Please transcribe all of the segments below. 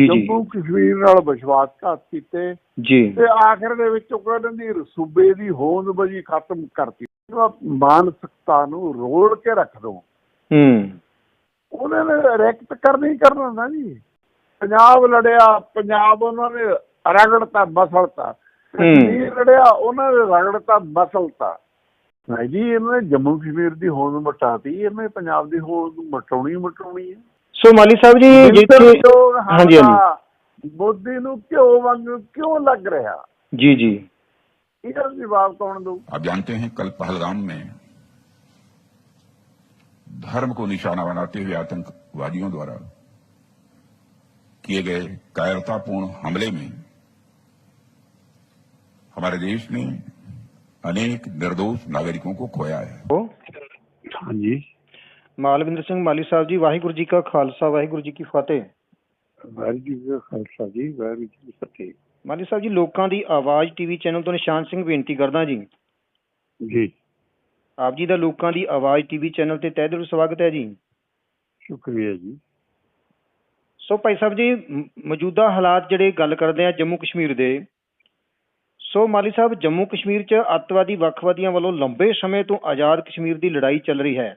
ਜੰਮੂ ਕਸ਼ਮੀਰ ਨਾਲ ਵਿਸ਼ਵਾਸਘਾਤ ਕੀਤੇ ਜੀ। ਤੇ ਆਖਰ ਦੇ ਵਿੱਚ ਉਹਨਾਂ ਦੀ ਰਸੂਬੇ ਦੀ ਹੋਂਦ ਬਜੀ ਖਤਮ ਕਰਤੀ। ਮਾਨਸਿਕਤਾ ਨੂੰ ਰੋੜ ਕੇ ਰੱਖ ਦੋ। ਹੂੰ। ਉਹਨਾਂ ਨੇ ਰੈਕਟ ਕਰਨਾ ਕਰਨਾ ਨਾ ਜੀ। ਪੰਜਾਬ ਲੜਿਆ ਪੰਜਾਬ ਉਹਨਾਂ ਨੇ ਰਗੜਤਾ ਮਸਲਤਾ। ਕਸ਼ਮੀਰ ਲੜਿਆ ਉਹਨਾਂ ਨੇ ਰਗੜਤਾ ਮਸਲਤਾ। ਨਹੀਂ ਜੀ ਇਹਨਾਂ ਜੰਮੂ ਕਸ਼ਮੀਰ ਦੀ ਹੋਂਦ ਮਟਾਤੀ ਇਹਨੇ ਪੰਜਾਬ ਦੀ ਹੋਂਦ ਮਟਾਉਣੀ ਮਟਾਉਣੀ ਹੈ। ਸੋ ਮਾਲੀ ਸਾਹਿਬ ਜੀ ਜਿੱਥੇ ਜਿੱਥੇ ਹਾਂਜੀ ਹਾਂਜੀ ਮੋਦੀ ਨੂੰ ਕਿਉਂ ਵਾਂਗ ਕਿਉਂ ਲੱਗ ਰਿਹਾ ਜੀ ਜੀ ਇਹਦਾ ਜਵਾਬ ਕੌਣ ਦਊ आप जानते हैं कल पहलगाम में धर्म को निशाना बनाते हुए आतंकवादियों द्वारा किए गए कायरतापूर्ण हमले में हमारे देश ने अनेक निर्दोष नागरिकों को खोया है ਉਹ ਹਾਂਜੀ ਮਾਲਵਿੰਦਰ ਸਿੰਘ ਮਾਲੀ ਸਾਹਿਬ ਜੀ ਵਾਹਿਗੁਰੂ ਜੀ ਕਾ ਖਾਲਸਾ ਵਾਹਿਗੁਰੂ ਜੀ ਕੀ ਫਤਿਹ। ਵਾਹਿਗੁਰੂ ਜੀ ਕਾ ਖਾਲਸਾ ਜੀ ਵਾਹਿਗੁਰੂ ਜੀ ਕੀ ਫਤਿਹ। ਮਾਲੀ ਸਾਹਿਬ ਜੀ ਲੋਕਾਂ ਦੀ ਆਵਾਜ਼ ਟੀਵੀ ਚੈਨਲ ਤੋਂ ਨਿਸ਼ਾਨ ਸਿੰਘ ਬੇਨਤੀ ਕਰਦਾ ਜੀ। ਜੀ। ਆਪ ਜੀ ਦਾ ਲੋਕਾਂ ਦੀ ਆਵਾਜ਼ ਟੀਵੀ ਚੈਨਲ ਤੇ ਤਹਿ ਦਿਲੋਂ ਸਵਾਗਤ ਹੈ ਜੀ। ਸ਼ੁਕਰੀਆ ਜੀ। ਸੋ ਭਾਈ ਸਾਹਿਬ ਜੀ ਮ- ਮੌਜੂਦਾ ਹਾਲਾਤ ਜਿਹੜੇ ਗੱਲ ਕਰਦੇ ਆ ਜੰਮੂ ਕਸ਼ਮੀਰ ਦੇ। ਸੋ ਮਾਲੀ ਸਾਹਿਬ ਜੰਮੂ ਕਸ਼ਮੀਰ 'ਚ ਅੱਤਵਾਦੀ ਵੱਖਵਾਦੀਆਂ ਵੱਲੋਂ ਲੰਬੇ ਸਮੇਂ ਤੋਂ ਆਜ਼ਾਦ ਕਸ਼ਮੀਰ ਦੀ ਲੜਾਈ ਚੱਲ ਰਹੀ ਹੈ।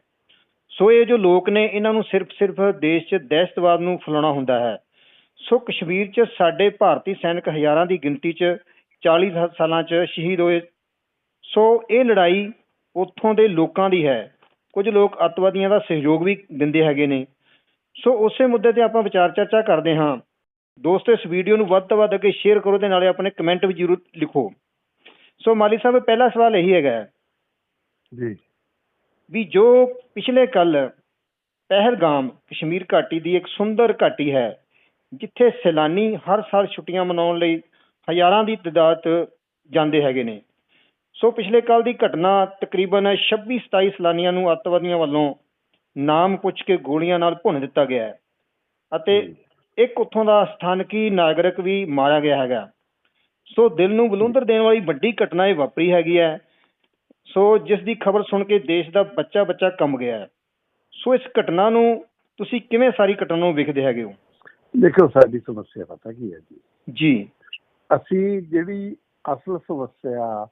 ਸੋ ਇਹ ਜੋ ਲੋਕ ਨੇ, ਇਹਨਾਂ ਨੂੰ ਸਿਰਫ ਸਿਰਫ ਦੇਸ਼ 'ਚ ਦਹਿਸ਼ਤਵਾਦ ਨੂੰ ਫੈਲਾਉਣਾ ਹੁੰਦਾ ਹੈ। ਸੋ ਕਸ਼ਮੀਰ 'ਚ ਸਾਡੇ ਭਾਰਤੀ ਸੈਨਿਕ ਹਜ਼ਾਰਾਂ ਦੀ ਗਿਣਤੀ 'ਚ 40 ਸਾਲਾਂ 'ਚ ਸ਼ਹੀਦ ਹੋਏ। ਸੋ ਇਹ ਲੜਾਈ ਉੱਥੋਂ ਦੇ ਲੋਕਾਂ ਦੀ ਹੈ। ਕੁਝ ਲੋਕ ਅੱਤਵਾਦੀਆਂ ਦਾ ਸਹਿਯੋਗ ਵੀ ਦਿੰਦੇ ਹੈਗੇ ਨੇ। ਸੋ ਉਸੇ ਮੁੱਦੇ ਤੇ ਆਪਾਂ ਵਿਚਾਰ ਚਰਚਾ ਕਰਦੇ ਹਾਂ। ਦੋਸਤੋ, ਇਸ ਵੀਡੀਓ ਨੂੰ ਵੱਧ ਤੋਂ ਵੱਧ ਅੱਗੇ ਸ਼ੇਅਰ ਕਰੋ ਤੇ ਨਾਲੇ ਆਪਣੇ ਕਮੈਂਟ ਵੀ ਜ਼ਰੂਰ ਲਿਖੋ। ਸੋ ਮਾਲੀ ਸਾਹਿਬ, ਪਹਿਲਾ ਸਵਾਲ ਇਹੀ ਹੈਗਾ ਹੈ। ਜੀ। ਵੀ ਜੋ ਪਿਛਲੇ ਕੱਲ ਪਹਿਲਗਾਮ ਕਸ਼ਮੀਰ ਘਾਟੀ ਦੀ ਇੱਕ ਸੁੰਦਰ ਘਾਟੀ ਹੈ ਜਿੱਥੇ ਸੈਲਾਨੀ ਹਰ ਸਾਲ ਛੁੱਟੀਆਂ ਮਨਾਉਣ ਲਈ ਹਜ਼ਾਰਾਂ ਦੀ ਤਦਾਦ ਜਾਂਦੇ ਹੈਗੇ ਨੇ। ਸੋ ਪਿਛਲੇ ਕੱਲ ਦੀ ਘਟਨਾ ਤਕਰੀਬਨ 26 27 ਸੈਲਾਨੀਆਂ ਨੂੰ ਅੱਤਵਾਦੀਆਂ ਵੱਲੋਂ ਨਾਮ ਪੁੱਛ ਕੇ ਗੋਲੀਆਂ ਨਾਲ ਭੁੰਨ ਦਿੱਤਾ ਗਿਆ ਹੈ ਅਤੇ ਇੱਕ ਉੱਥੋਂ ਦਾ ਸਥਾਨਕੀ ਨਾਗਰਿਕ ਵੀ ਮਾਰਿਆ ਗਿਆ ਹੈਗਾ। ਸੋ ਦਿਲ ਨੂੰ ਬਲੁੰਦਰ ਦੇਣ ਵਾਲੀ ਵੱਡੀ ਘਟਨਾ ਇਹ ਵਾਪਰੀ ਹੈਗੀ ਹੈ ਸੋ ਜਿਸ ਦੀ ਖਬਰ ਸੁਣ ਕੇ ਦੇਸ਼ ਦਾ ਬੱਚਾ ਬੱਚਾ ਕੰਬ ਗਿਆ ਹੈ। ਸੋ ਇਸ ਘਟਨਾ ਨੂੰ ਤੁਸੀਂ ਕਿਵੇਂ ਸਾਰੀ ਘਟਨਾ ਨੂੰ ਵੇਖਦੇ ਹੈਗੇ ਹੋ? ਦੇਖੋ ਸਾਡੀ ਸਮੱਸਿਆ ਪਤਾ ਕੀ ਹੈ ਜੀ? ਜੀ। ਅਸੀਂ ਜਿਹੜੀ ਅਸਲ ਸਮੱਸਿਆ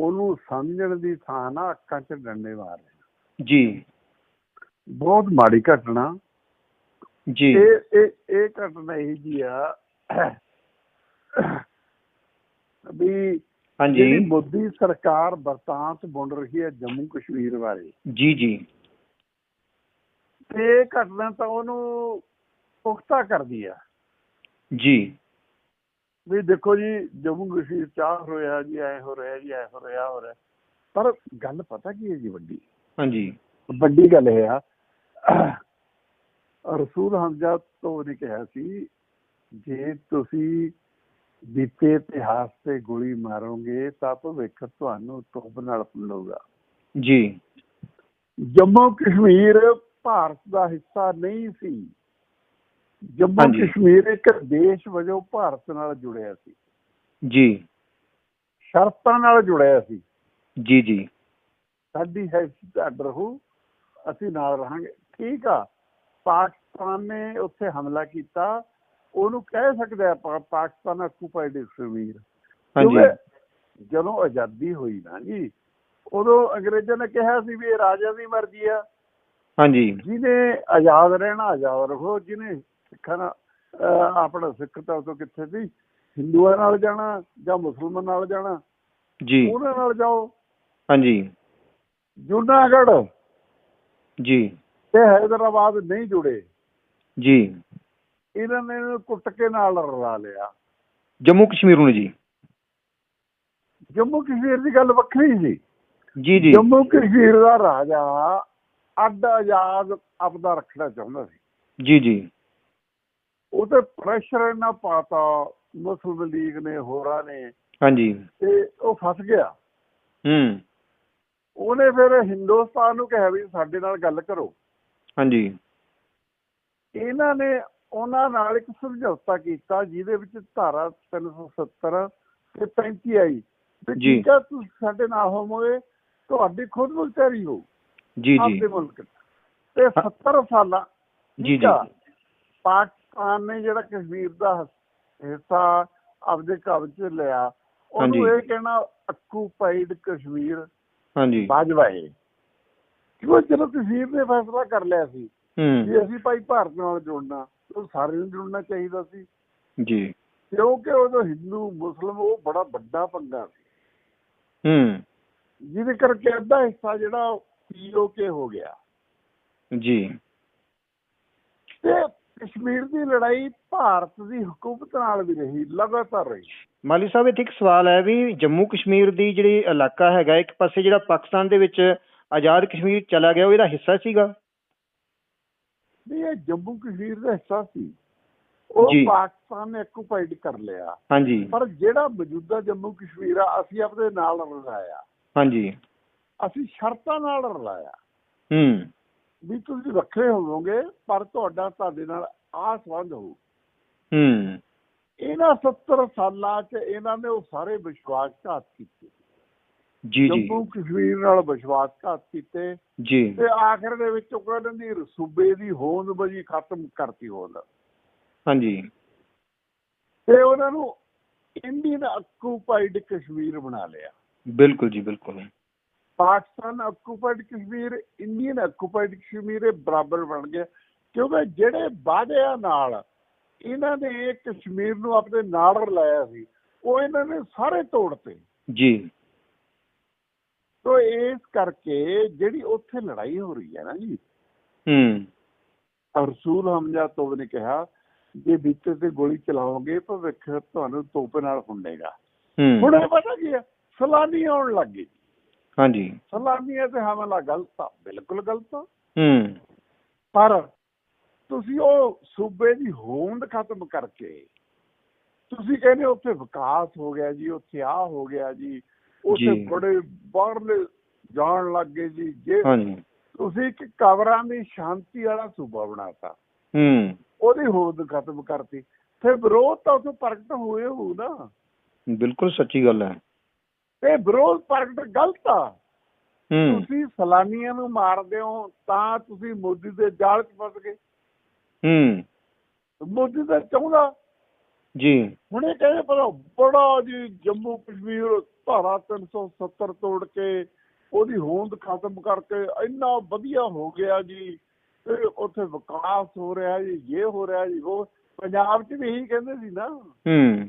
ਉਹਨੂੰ ਸਮਝਣ ਦੀ ਥਾਂ ਨਾ ਅੱਖਾਂ 'ਚ ਡੰਡੇ ਮਾਰ ਰਹੇ ਹਾਂ। ਜੀ। ਬਹੁਤ ਮਾੜੀ ਘਟਨਾ। ਜੀ। ਇਹ ਇਹ ਇਹ ਘਟਨਾ ਇਹ ਜੀ ਆ ਵੀ ਜਿਹੜੀ ਹਾਂਜੀ ਮੋਦੀ ਸਰਕਾਰ ਬਰਤਾਂਤ ਬੁਣ ਰਹੀ ਹੈ ਜੰਮੂ ਕਸ਼ਮੀਰ ਬਾਰੇ। ਜੀ ਜੀ। ਤੇ ਘਟਨਾ ਤਾਂ ਉਹਨੂੰ ਪੁਖਤਾ ਕਰਦੀ ਆ। ਜੀ। ਵੀ ਦੇਖੋ ਜੀ ਜੰਮੂ ਕਸ਼ਮੀਰ ਚਾਹ ਹੋਇਆ ਜੀ ਐ ਹੋ ਰਿਹਾ ਜੀ ਐ ਹੋ ਰਿਹਾ ਹੋ ਰਿਹਾ। ਪਰ ਗੱਲ ਪਤਾ ਕੀ ਹੈ ਜੀ ਵੱਡੀ? ਹਾਂਜੀ। ਵੱਡੀ ਗੱਲ ਇਹ ਆ। ਰਸੂਲ ਹਮਜ਼ਾ ਤੋਂ ਨੇ ਕਿਹਾ ਸੀ ਜੇ ਤੁਸੀਂ ਬੀਤੇ ਇਤਿਹਾਸ ਤੇ ਗੋਲੀ ਮਾਰੋਗੇ ਤਾਂ ਭਵਿੱਖ ਤੁਹਾਨੂੰ ਤੋਪ ਨਾਲ ਪਲੂਗਾ ਜੀ। ਜੰਮੂ ਕਸ਼ਮੀਰ ਭਾਰਤ ਦਾ ਹਿੱਸਾ ਨਹੀਂ ਸੀ। ਜੰਮੂ। ਕਸ਼ਮੀਰ ਇੱਕ ਦੇਸ਼ ਵਜੋਂ ਭਾਰਤ ਨਾਲ ਜੁੜਿਆ ਸੀ। ਜੀ। ਸ਼ਰਤਾਂ ਨਾਲ ਜੁੜਿਆ ਸੀ। ਜੀ ਜੀ। ਸਾਡੀ ਹੈਸੀਅਤ ਅੱਡ ਰਹੂ ਅਸੀਂ ਨਾਲ ਰਹਾਂਗੇ। ਠੀਕ ਆ। ਪਾਕਿਸਤਾਨ ਨੇ ਉੱਥੇ ਹਮਲਾ ਕੀਤਾ। ਉਹਨੂੰ ਕਹਿ ਸਕਦੇ ਆ ਪਾ- ਪਾਕਿਸਤਾਨ ਆਕੂਪਾਈਡ ਕਸ਼ਮੀਰ ਹਾਂਜੀ। ਜਦੋਂ ਆਜ਼ਾਦੀ ਹੋਈ ਨਾ ਜੀ ਉਦੋਂ ਅੰਗਰੇਜ਼ਾਂ ਨੇ ਕਿਹਾ ਸੀ ਵੀ ਇਹ ਰਾਜਾ ਦੀ ਮਰਜ਼ੀ ਆ। ਹਾਂਜੀ। ਜਿਹਨੇ ਆਜ਼ਾਦ ਰਹਿਣਾ ਆਜ਼ਾਦ ਰਹੋ ਜਿਹਨੇ ਸਿੱਖਾਂ ਨਾਲ ਆਪਣਾ ਸਿੱਖ ਤਾਂ ਤੋਂ ਕਿੱਥੇ ਸੀ? ਹਿੰਦੂਆਂ ਨਾਲ ਜਾਣਾ ਜਾਂ ਮੁਸਲਮਾਨ ਨਾਲ ਜਾਣਾ? ਜੀ। ਉਹਨਾਂ ਨਾਲ ਜਾਓ। ਹਾਂਜੀ। ਜੂਨਾਗੜ੍ਹ ਜੀ। ਤੇ ਹੈਦਰਾਬਾਦ ਨਹੀਂ ਜੁੜੇ। ਜੀ। ਇਹਨਾਂ ਨੇ ਇਹਨੂੰ ਕੁੱਟ ਕੇ ਨਾਲ ਰਲਾ ਲਿਆ। ਜੰਮੂ ਕਸ਼ਮੀਰ ਨੂੰ ਜੀ। ਜੰਮੂ ਕਸ਼ਮੀਰ ਦੀ ਗੱਲ ਵੱਖਰੀ ਸੀ ਜੀ ਜੀ। ਜੰਮੂ ਕਸ਼ਮੀਰ ਦਾ ਰਾਜਾ ਅੱਡ ਆਜ਼ਾਦ ਆਪਦਾ ਰੱਖਣਾ ਚਾਹੁੰਦਾ ਸੀ। ਜੀ ਜੀ। ਉਹ ਤੇ ਪ੍ਰੈਸ਼ਰ ਇਹਨਾਂ ਪਾਤਾ ਮੁਸਲਿਮ ਲੀਗ ਨੇ ਹੋਰਾਂ ਨੇ ਹਾਂਜੀ। ਤੇ ਉਹ ਫਸ ਗਿਆ। ਹੂੰ। ਉਹਨੇ ਫਿਰ ਹਿੰਦੁਸਤਾਨ ਨੂੰ ਕਿਹਾ ਵੀ ਸਾਡੇ ਨਾਲ ਗੱਲ ਕਰੋ। ਹਾਂਜੀ। ਇਹਨਾਂ ਨੇ ਉਹਨਾਂ ਨਾਲ ਇੱਕ ਸਮਝੌਤਾ ਕੀਤਾ ਜਿਹਦੇ ਵਿੱਚ ਧਾਰਾ 370 ਤੇ 35 ਆਈ ਜੀ। ਆ ਤੁਸੀਂ ਸਾਡੇ ਨਾਲ ਹੋਵੋਗੇ ਤੁਹਾਡੀ ਖੁਦ ਮੁਖਤਿਆਰੀ ਹੋ ਜੀ ਜੀ ਆਪਦੇ ਮੁਲਕ। ਤੇ 70 ਸਾਲਾਂ ਜੀ, ਜੀ। ਪਾਕਿਸਤਾਨ ਨੇ ਜਿਹੜਾ ਕਸ਼ਮੀਰ ਦਾ ਹਿੱਸਾ ਆਪਦੇ ਕਬਜ਼ੇ 'ਚ ਲਿਆ ਉਹਨੂੰ। ਇਹ ਕਹਿਣਾ ਅਕੂਪਾਈਡ ਕਸ਼ਮੀਰ ਹਾਂਜੀ ਬਾਜਵਾਏ ਕਿਉਂ ਜਦੋਂ ਕਸ਼ਮੀਰ ਨੇ ਫੈਸਲਾ ਕਰ ਲਿਆ ਸੀ ਕਿ ਅਸੀਂ ਭਾਈ ਭਾਰਤ ਨਾਲ ਜੁੜਨਾ ਉਹ ਸਾਰਿਆਂ ਨੂੰ ਜੁੜਨਾ ਚਾਹੀਦਾ ਸੀ। ਜੀ। ਕਿਉਂਕਿ ਉਦੋਂ ਹਿੰਦੂ ਮੁਸਲਮ ਉਹ ਬੜਾ ਵੱਡਾ ਪੰਗਾ ਸੀ। ਹੂੰ। ਜਿਹਦੇ ਕਰਕੇ ਅੱਧਾ ਹਿੱਸਾ ਜਿਹੜਾ ਪੀਓਕੇ ਹੋ ਗਿਆ। ਜੀ। ਤੇ ਕਸ਼ਮੀਰ ਦੀ ਲੜਾਈ ਭਾਰਤ ਦੀ ਹਕੂਮਤ ਨਾਲ ਵੀ ਰਹੀ ਲਗਾਤਾਰ ਰਹੀ। ਮਾਲੀ ਸਾਹਿਬ ਇੱਥੇ ਇੱਕ ਸਵਾਲ ਹੈ ਵੀ ਜੰਮੂ ਕਸ਼ਮੀਰ ਦੀ ਜਿਹੜੀ ਇਲਾਕਾ ਹੈਗਾ ਇੱਕ ਪਾਸੇ ਜਿਹੜਾ ਪਾਕਿਸਤਾਨ ਦੇ ਵਿੱਚ ਆਜ਼ਾਦ ਕਸ਼ਮੀਰ ਚਲਾ ਗਿਆ ਉਹ ਇਹਦਾ ਹਿੱਸਾ ਸੀਗਾ? ਵੀ ਇਹ ਜੰਮੂ ਕਸ਼ਮੀਰ ਦਾ ਹਿੱਸਾ ਸੀ। ਉਹ। ਪਾਕਿਸਤਾਨ ਨੇ ਅਕੂਪਾਈਡ ਕਰ ਲਿਆ। ਹਾਂਜੀ। ਪਰ ਜਿਹੜਾ ਮੌਜੂਦਾ ਜੰਮੂ ਕਸ਼ਮੀਰ ਆ ਅਸੀਂ ਆਪਣੇ ਨਾਲ ਰਲਾਇਆ। ਹਾਂਜੀ। ਅਸੀਂ ਸ਼ਰਤਾਂ ਨਾਲ ਰਲਾਇਆ। ਹੂੰ। ਵੀ ਤੁਸੀਂ ਵੱਖਰੇ ਹੋਵੋਗੇ ਪਰ ਤੁਹਾਡਾ ਤੁਹਾਡੇ ਨਾਲ ਆਹ ਸੰਬੰਧ ਹੋਊ। ਹੂੰ। ਇਹਨਾਂ 70 ਸਾਲਾਂ 'ਚ ਇਹਨਾਂ ਨੇ ਉਹ ਸਾਰੇ ਵਿਸ਼ਵਾਸਘਾਤ ਕੀਤੇ। ਜੀ ਜੀ। ਜੰਮੂ ਕਸ਼ਮੀਰ ਨਾਲ ਵਿਸ਼ਵਾਸਘਾਤ ਕੀਤੇ ਜੀ। ਤੇ ਆਖਰ ਦੇ ਵਿੱਚ ਉਹ ਕਹਿੰਦੇ ਦੀ ਸੂਬੇ ਦੀ ਹੋਂਦ ਬਜੀ ਖਤਮ ਕਰਤੀ ਹੋਂਦ। ਹਾਂਜੀ। ਤੇ ਉਹਨਾਂ ਨੂੰ ਇੰਡੀਅਨ ਅਕੂਪਾਈਡ ਕਸ਼ਮੀਰ ਬਣਾ ਲਿਆ। ਬਿਲਕੁਲ ਜੀ ਬਿਲਕੁਲ। Pakistan occupied Kashmir Indian occupied Kashmir ਇਹ ਬਰਾਬਰ ਬਣ ਗਿਆ। ਕਿਉਂਕਿ ਜਿਹੜੇ ਵਾਅਦਿਆਂ ਨਾਲ ਇਹਨਾਂ ਨੇ ਕਸ਼ਮੀਰ ਨੂੰ ਆਪਣੇ ਨਾਲ ਰਲਾਇਆ ਸੀ ਉਹ ਇਹਨਾਂ ਨੇ ਸਾਰੇ ਤੋੜਤੇ। ਜੀ। ਤੋ ਇਸ ਕਰਕੇ ਜਿਹੜੀ ਉੱਥੇ ਲੜਾਈ ਹੋ ਰਹੀ ਹੈ ਨਾ ਜੀ ਹੂੰ। ਰਸੂਲ ਹਮਜ਼ਾ ਤੋਬ ਨੇ ਕਿਹਾ ਜੇ ਬੀਤੇ ਤੇ ਗੋਲੀ ਚਲਾਓਗੇ ਭਵਿੱਖ ਤੁਹਾਨੂੰ ਤੋਪ ਨਾਲ ਹੁੰਡੇਗਾ। ਹੂੰ। ਹੁਣ ਇਹ ਪਤਾ ਕੀ ਹੈ ਸਲਾਨੀ ਆਉਣ ਲੱਗ ਗਈ ਹਾਂਜੀ। ਸਲਾਨੀਆਂ ਤੇ ਹਮਲਾ ਗਲਤ ਆ ਬਿਲਕੁਲ ਗਲਤ ਆ। ਹੂੰ। ਪਰ ਤੁਸੀਂ ਉਹ ਸੂਬੇ ਦੀ ਹੋਂਦ ਖਤਮ ਕਰਕੇ ਤੁਸੀਂ ਕਹਿੰਦੇ ਉੱਥੇ ਵਿਕਾਸ ਹੋ ਗਿਆ ਜੀ ਉੱਥੇ ਆ ਹੋ ਗਿਆ ਜੀ ਉੱਥੇ। ਬੜੇ ਬਾਹਰਲੇ ਜਾਣ ਲੱਗ ਗਏ ਜੀ ਜੇ ਤੁਸੀਂ ਇੱਕ ਕਬਰਾਂ ਦੀ ਸ਼ਾਂਤੀ ਵਾਲਾ ਸੂਬਾ ਬਣਾਤਾ। ਹੂੰ। ਉਹਦੀ ਹੋਂਦ ਖਤਮ ਕਰਤੀ। ਫਿਰ ਵਿਰੋਧ ਤਾਂ ਉੱਥੇ ਪ੍ਰਗਟ ਹੋਏ ਹੋਊ ਨਾ। ਬਿਲਕੁਲ ਸੱਚੀ ਗੱਲ ਹੈ। ਤੇ ਵਿਰੋਧ ਪ੍ਰਗਟ ਗਲਤ ਆ। ਤੁਸੀਂ ਸਲਾਨੀਆਂ ਨੂੰ ਮਾਰਦੇ ਹੋ ਤਾਂ ਤੁਸੀਂ ਮੋਦੀ ਦੇ ਜਾਲ 'ਚ ਫਸ ਗਏ। ਹੂੰ। ਮੋਦੀ ਤਾਂ ਚਾਹੁੰਦਾ ਜੀ। ਹੁਣ ਇਹ ਕਹਿੰਦੇ ਪਰ ਬੜਾ ਜੀ ਜੰਮੂ ਕਸ਼ਮੀਰ ਧਾਰਾ 370 ਤੋੜ ਕੇ ਉਹਦੀ ਹੋਂਦ ਖਤਮ ਕਰਕੇ ਇੰਨਾ ਵਧੀਆ ਹੋ ਗਿਆ ਜੀ ਤੇ ਉੱਥੇ ਵਿਕਾਸ ਹੋ ਰਿਹਾ ਜੀ ਇਹ ਹੋ ਰਿਹਾ ਜੀ ਉਹ ਪੰਜਾਬ 'ਚ ਵੀ ਇਹੀ ਕਹਿੰਦੇ ਸੀ ਨਾ। ਹੂੰ।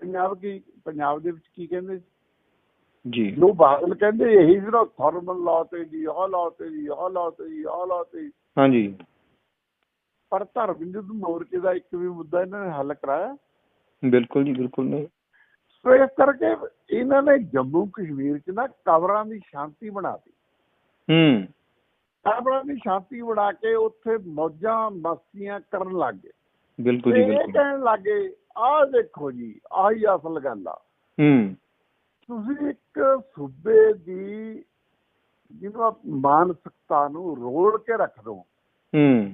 ਪੰਜਾਬ ਕੀ ਪੰਜਾਬ ਦੇ ਵਿੱਚ ਕੀ ਕਹਿੰਦੇ ਸੀ? ਜੀ। ਜੋ ਬਾਦਲ ਕਹਿੰਦੇ ਇਹੀ ਸੀ ਨਾ ਥਰਮਲ ਲਾ ਤੇ ਜੀ ਆਹ ਲਾ ਤੇ ਜੀ ਆਹ ਲਾ ਤੇ ਜੀ ਆਹ ਲਾ ਤੇ ਜੀ। ਹਾਂਜੀ। ਪਰ ਧਰਮ ਯੁੱਧ ਮੋਰਚੇ ਦਾ ਇੱਕ ਵੀ ਮੁੱਦਾ ਇਹਨਾਂ ਨੇ ਹੱਲ ਕਰਾਇਆ। ਬਿਲਕੁਲ ਜੀ ਬਿਲਕੁਲ ਨਹੀਂ। ਸੋ ਇਸ ਕਰਕੇ ਇਹਨਾਂ ਨੇ ਜੰਮੂ ਕਸ਼ਮੀਰ 'ਚ ਨਾ ਕਬਰਾਂ ਦੀ ਸ਼ਾਂਤੀ ਬਣਾਤੀ ਹੂੰ। ਕਬਰਾਂ ਦੀ ਸ਼ਾਂਤੀ ਬਣਾ ਕੇ ਉੱਥੇ ਮੌਜਾਂ ਮਸਤੀਆਂ ਕਰਨ ਲੱਗ ਗਏ। ਬਿਲਕੁਲ ਜੀ ਇਹ ਬਿਲਕੁਲ। ਕਹਿਣ ਲੱਗੇ ਆਹ ਦੇਖੋ ਜੀ ਆਹੀ ਅਸਲ ਗੱਲ ਆ ਹੂੰ। ਤੁਸੀਂ ਇੱਕ ਸੂਬੇ ਦੀ ਜਿਹਨੂੰ ਮਾਨਸਿਕਤਾ ਨੂੰ ਰੋੜ ਕੇ ਰੱਖ ਦੋ। ਹੂੰ।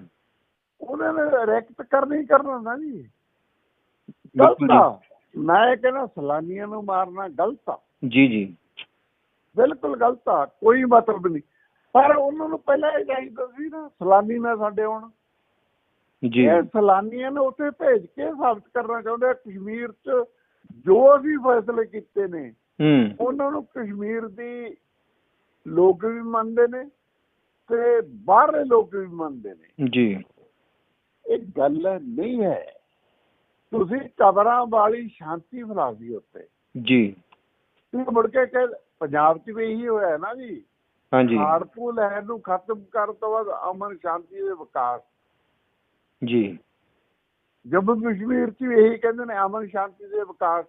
ਉਹਨਾਂ ਨੇ ਰੈਕਟ ਕਰਨੀ ਕਰਨਾ ਨਾ ਜੀ। ਗਲਤ ਆ। ਮੈਂ ਕਹਿੰਦਾ ਸਲਾਨੀਆਂ ਨੂੰ ਮਾਰਨਾ ਗਲਤ ਆ। ਜੀ ਜੀ। ਬਿਲਕੁਲ ਗਲਤ ਆ ਕੋਈ ਮਤਲਬ ਨਹੀਂ। ਪਰ ਉਹਨਾਂ ਨੂੰ ਪਹਿਲਾਂ ਇਹ ਚਾਹੀਦਾ ਸੀ ਨਾ ਸਲਾਨੀ ਨਾ ਸਾਡੇ ਆਉਣ। ਜੀ। ਇਹ ਸਲਾਨੀਆਂ ਨੂੰ ਉੱਥੇ ਭੇਜ ਕੇ ਸਾਬਤ ਕਰਨਾ ਚਾਹੁੰਦੇ ਆ। ਕਸ਼ਮੀਰ 'ਚ ਜੋ ਵੀ ਫੈਸਲੇ ਕੀਤੇ ਨੇ ਹੂੰ। ਉਹਨਾਂ ਨੂੰ ਕਸ਼ਮੀਰ ਦੀ ਲੋਕ ਵੀ ਮੰਨਦੇ ਨੇ ਤੇ ਬਾਹਰਲੇ ਲੋਕ ਵੀ ਮੰਨਦੇ ਨੇ। ਜੀ। ਇਹ ਗੱਲ ਨਹੀਂ ਹੈ। ਤੁਸੀਂ ਕਬਰਾਂ ਵਾਲੀ ਸ਼ਾਂਤੀ ਫੈਲਾਦੀ ਉੱਤੇ ਜੀ। ਤੇ ਮੁੜ ਕੇ ਕਹਿ ਪੰਜਾਬ 'ਚ ਵੀ ਇਹੀ ਹੋਇਆ ਨਾ ਜੀ। ਹਾਂਜੀ। ਖਾੜਕੂ ਲਹਿਰ ਨੂੰ ਖਤਮ ਕਰਨ ਤੋਂ ਬਾਅਦ ਅਮਨ ਸ਼ਾਂਤੀ ਦੇ ਵਿਕਾਸ। ਜੀ। ਜੰਮੂ ਕਸ਼ਮੀਰ 'ਚ ਵੀ ਇਹੀ ਕਹਿੰਦੇ ਨੇ ਅਮਨ ਸ਼ਾਂਤੀ ਦੇ ਵਿਕਾਸ।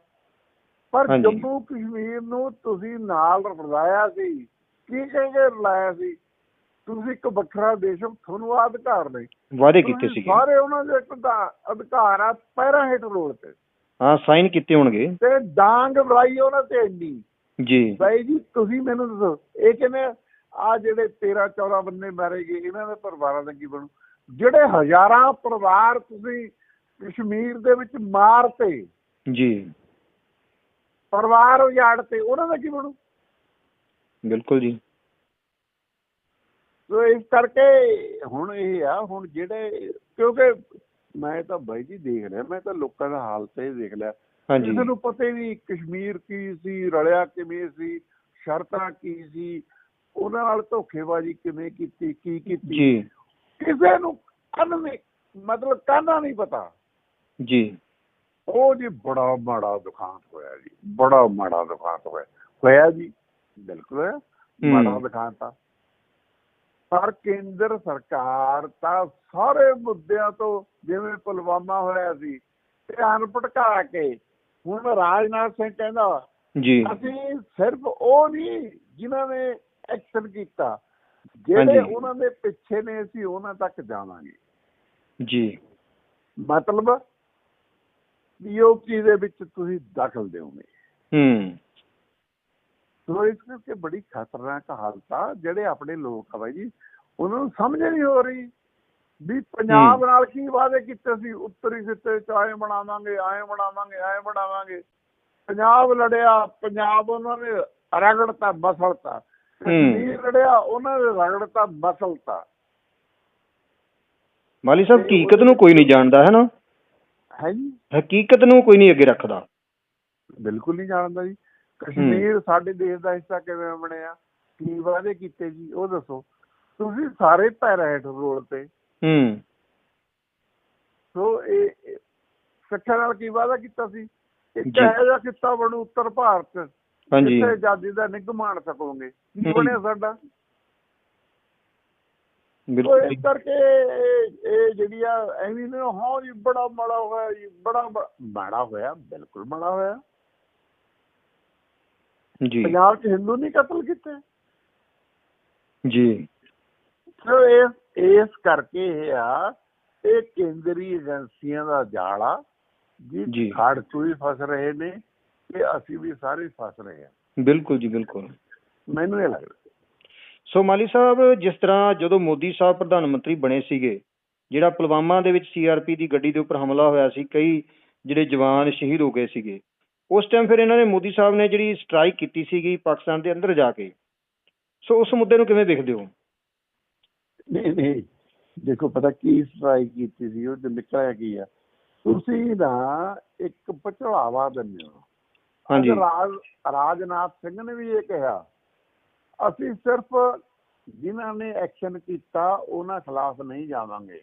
ਪਰ। ਜੰਮੂ ਕਸ਼ਮੀਰ ਨੂੰ ਤੁਸੀਂ ਨਾਲ ਰਲਾਇਆ ਸੀ। ਕੀ ਕਹਿ ਕੇ ਰਲਾਇਆ ਸੀ? ਤੁਸੀਂ ਇੱਕ ਵੱਖਰਾ ਦੇਸ਼ ਹੋ ਤੁਹਾਨੂੰ ਆਹ ਅਧਿਕਾਰ ਨਹੀਂ ਵਾਅਦੇ ਕੀਤੇ ਸੀਗੇ। ਸਾਰੇ ਉਹਨਾਂ ਦੇ ਅਧਿਕਾਰ- ਅਧਿਕਾਰ ਆ ਪੈਰਾਂ ਹੇਠ ਰੋਲ ਤੇ। ਹਾਂ ਸਾਈਨ ਕੀਤੇ ਹੋਣਗੇ। ਤੇ ਡਾਂਗ ਵਰਾਈ ਉਹਨਾਂ ਤੇ ਇੰਨੀ। ਜੀ। ਬਾਈ ਜੀ ਤੁਸੀਂ ਮੈਨੂੰ ਦੱਸੋ ਇਹ ਕਹਿੰਦੇ ਆ ਜਿਹੜੇ 13 14 ਬੰਦੇ ਮਾਰੇ ਗਏ ਇਹਨਾਂ ਦੇ ਪਰਿਵਾਰਾਂ ਦਾ ਕੀ ਬਣੂ? ਜਿਹੜੇ ਹਜ਼ਾਰਾਂ ਪਰਿਵਾਰ ਤੁਸੀਂ ਕਸ਼ਮੀਰ ਦੇ ਵਿੱਚ ਮਾਰਤੇ ਜੀ। ਪਰਿਵਾਰ ਉਜਾੜਤੇ ਉਹਨਾਂ ਦਾ ਕੀ ਬਣੂ? ਬਿਲਕੁਲ ਜੀ। ਸੋ ਇਸ ਕਰਕੇ ਹੁਣ ਇਹ ਆ ਹੁਣ ਜਿਹੜੇ ਕਿਉਂਕਿ ਮੈਂ ਤਾਂ ਬਾਈ ਜੀ ਦੇਖ ਲਿਆ ਮੈਂ ਤਾਂ ਲੋਕਾਂ ਦਾ ਹਾਲ ਤੇ ਦੇਖ ਲਿਆ। ਹਾਂਜੀ। ਕਿਸੇ ਨੂੰ ਪਤਾ ਹੀ ਨਹੀਂ ਕਸ਼ਮੀਰ ਕੀ ਸੀ ਰਲਿਆ ਕਿਵੇਂ ਸੀ ਸ਼ਰਤਾਂ ਕੀ ਸੀ ਉਹਨਾਂ ਨਾਲ ਧੋਖੇਬਾਜ਼ੀ ਕਿਵੇਂ ਕੀਤੀ ਕੀ ਕੀਤੀ। ਜੀ। ਕਿਸੇ ਨੂੰ ਕੰਨ ਨਹੀਂ ਮਤਲਬ ਕਾਨਾ ਨਹੀਂ ਪਤਾ। ਜੀ। ਉਹ ਜੀ ਬੜਾ ਮਾੜਾ ਦੁਖਾਂਤ ਹੋਇਆ ਜੀ ਬੜਾ ਮਾੜਾ ਦੁਖਾਂਤ ਹੋਇਆ। ਹੋਇਆ ਜੀ ਬਿਲਕੁਲ ਮਾੜਾ ਦੁਖਾਂਤ। ਆ ਪਰ ਕੇਂਦਰ ਸਰਕਾਰ ਤਾਂ ਸਾਰੇ ਮੁੱਦਿਆਂ ਤੋਂ ਜਿਵੇਂ ਪੁਲਵਾਮਾ ਹੋਇਆ ਸੀ ਧਿਆਨ ਭਟਕਾ ਕੇ ਹੁਣ ਰਾਜਨਾਥ ਸਿੰਘ ਕਹਿੰਦਾ ਜੀ। ਅਸੀਂ ਸਿਰਫ ਉਹ ਨਹੀਂ ਜਿਨ੍ਹਾਂ ਨੇ ਐਕਸ਼ਨ ਕੀਤਾ ਜਿਹੜੇ। ਉਹਨਾਂ ਦੇ ਪਿੱਛੇ ਨੇ ਅਸੀਂ ਉਹਨਾਂ ਤੱਕ ਜਾਵਾਂਗੇ। ਜੀ। ਮਤਲਬ ਪੀਓਪੀ ਦੇ ਵਿੱਚ ਤੁਸੀਂ ਦਖਲ ਦਿਓਗੇ। ਹੂੰ। ਸੋ ਇਸ ਕਰਕੇ ਬੜੀ ਖਤਰਨਾਕ ਹਾਲਤ ਆ ਜਿਹੜੇ ਆਪਣੇ ਲੋਕ ਆ ਬਾਈ ਜੀ ਉਹਨਾਂ ਨੂੰ ਸਮਝ ਨਹੀਂ ਹੋ ਰਹੀ ਵੀ ਪੰਜਾਬ ਨਾਲ ਕੀ ਵਾਅਦੇ ਕੀਤੇ ਸੀ ਉੱਤਰੀ ਖਿੱਤੇ ਚ ਆਏ ਬਣਾਵਾਂਗੇ ਆਏ ਬਣਾਵਾਂਗੇ ਆਏ ਬਣਾਵਾਂਗੇ। ਪੰਜਾਬ ਲੜਿਆ ਪੰਜਾਬ ਉਹਨਾਂ ਨੇ ਰਗੜਤਾ ਬਸਲਤਾ। ਕਸ਼ਮੀਰ ਲੜਿਆ ਉਹਨਾਂ ਨੇ ਰਗੜਤਾ ਬਸਲਤਾ। ਮਾਲੀ ਸਾਹਿਬ ਹਕੀਕਤ ਨੂੰ ਕੋਈ ਨਹੀਂ ਜਾਣਦਾ ਹੈ ਨਾ? ਹੈ ਜੀ? ਹਕੀਕਤ ਨੂੰ ਕੋਈ ਨਹੀਂ ਅੱਗੇ ਰੱਖਦਾ। ਬਿਲਕੁਲ ਨਹੀਂ ਜਾਣਦਾ ਜੀ। ਕਸ਼ਮੀਰ ਸਾਡੇ ਦੇਸ਼ ਦਾ ਹਿੱਸਾ ਕਿਵੇਂ ਬਣਿਆ ਕੀ ਵਾਅਦੇ ਕੀਤੇ ਜੀ? ਉਹ ਦੱਸੋ। ਤੁਸੀਂ ਸਾਰੇ ਪੈਰਾਈਟ ਰੋਲ ਤੇ। ਹੂੰ। ਸੋ ਇਹ ਸਿੱਖਾਂ ਨਾਲ ਕੀ ਵਾਅਦਾ ਕੀਤਾ ਸੀ? ਇੱਕ ਜੀ। ਇਹੋ ਜਿਹਾ ਕਿੱਤਾ ਬਣੂ ਉੱਤਰ ਭਾਰਤ। ਹਾਂਜੀ। ਜਿੱਥੇ ਆਜ਼ਾਦੀ ਦਾ ਨਿੱਘ ਮਾਣ ਸਕੋਗੇ। ਕੀ। ਬਣਿਆ ਸਾਡਾ? ਬਿਲਕੁਲ ਇਸ ਕਰਕੇ ਇਹ- ਜਿਹੜੀ ਆ ਐਵੇਂ ਨੇ ਹਾਂ ਜੀ ਬੜਾ ਮਾੜਾ ਹੋਇਆ ਜੀ ਬੜਾ ਮਾੜਾ ਹੋਇਆ ਬਿਲਕੁਲ ਮਾੜਾ ਹੋਇਆ। ਜੀ। ਪੰਜਾਬ 'ਚ ਹਿੰਦੂ ਨਹੀਂ ਕਤਲ ਕੀਤੇ? ਜੀ। ਸੋ ਇਸ ਇਸ ਕਰਕੇ ਇਹ ਆ ਇਹ ਕੇਂਦਰੀ ਏਜੰਸੀਆਂ ਦਾ ਜਾਲ ਆ ਜੀ। ਖਾੜ ਚ ਵੀ ਫਸ ਰਹੇ ਨੇ ਤੇ ਅਸੀਂ ਵੀ ਸਾਰੇ ਫਸ ਰਹੇ ਆ ਬਿਲਕੁਲ ਜੀ ਬਿਲਕੁਲ। ਮੈਨੂੰ ਇਹ ਲੱਗਦਾ। ਸੋ ਮਾਲੀ ਸਾਹਿਬ ਜਿਸ ਤਰ੍ਹਾਂ ਜਦੋਂ ਮੋਦੀ ਸਾਹਿਬ ਪ੍ਰਧਾਨ ਮੰਤਰੀ ਬਣੇ ਸੀਗੇ ਜਿਹੜਾ ਪੁਲਵਾਮਾ ਦੇ ਵਿੱਚ ਸੀਆਰਪੀ ਦੀ ਗੱਡੀ ਦੇ ਉੱਪਰ ਹਮਲਾ ਹੋਇਆ ਸੀ ਕਈ ਜਿਹੜੇ ਜਵਾਨ ਸ਼ਹੀਦ ਹੋ ਗਏ ਸੀਗੇ ਉਸ ਟਾਈਮ ਫਿਰ ਇਹਨਾਂ ਨੇ ਮੋਦੀ ਸਾਹਿਬ ਨੇ ਜਿਹੜੀ ਸਟ੍ਰਾਈਕ ਕੀਤੀ ਸੀਗੀ ਪਾਕਿਸਤਾਨ ਦੇ ਅੰਦਰ ਜਾ ਕੇ। ਸੋ ਉਸ ਮੁੱਦੇ ਨੂੰ ਕਿਵੇਂ ਦੇਖਦੇ ਹੋ? ਨਹੀਂ ਨਹੀਂ। ਦੇਖੋ ਪਤਾ ਕੀ ਸਟ੍ਰਾਈਕ ਕੀਤੀ ਸੀ ਉਹ ਨਿਕਲਿਆ ਕੀ ਆ? ਤੁਸੀਂ ਨਾ ਇੱਕ ਪਚੜਾਵਾ ਦਿੰਦੇ ਹੋ। ਹਾਂਜੀ। ਰਾਜ ਰਾਜਨਾਥ ਸਿੰਘ ਨੇ ਵੀ ਇਹ ਕਿਹਾ। ਅਸੀਂ ਸਿਰਫ ਜਿਨ੍ਹਾਂ ਨੇ ਐਕਸ਼ਨ ਕੀਤਾ ਉਹਨਾਂ ਖਿਲਾਫ ਨਹੀਂ ਜਾਵਾਂਗੇ।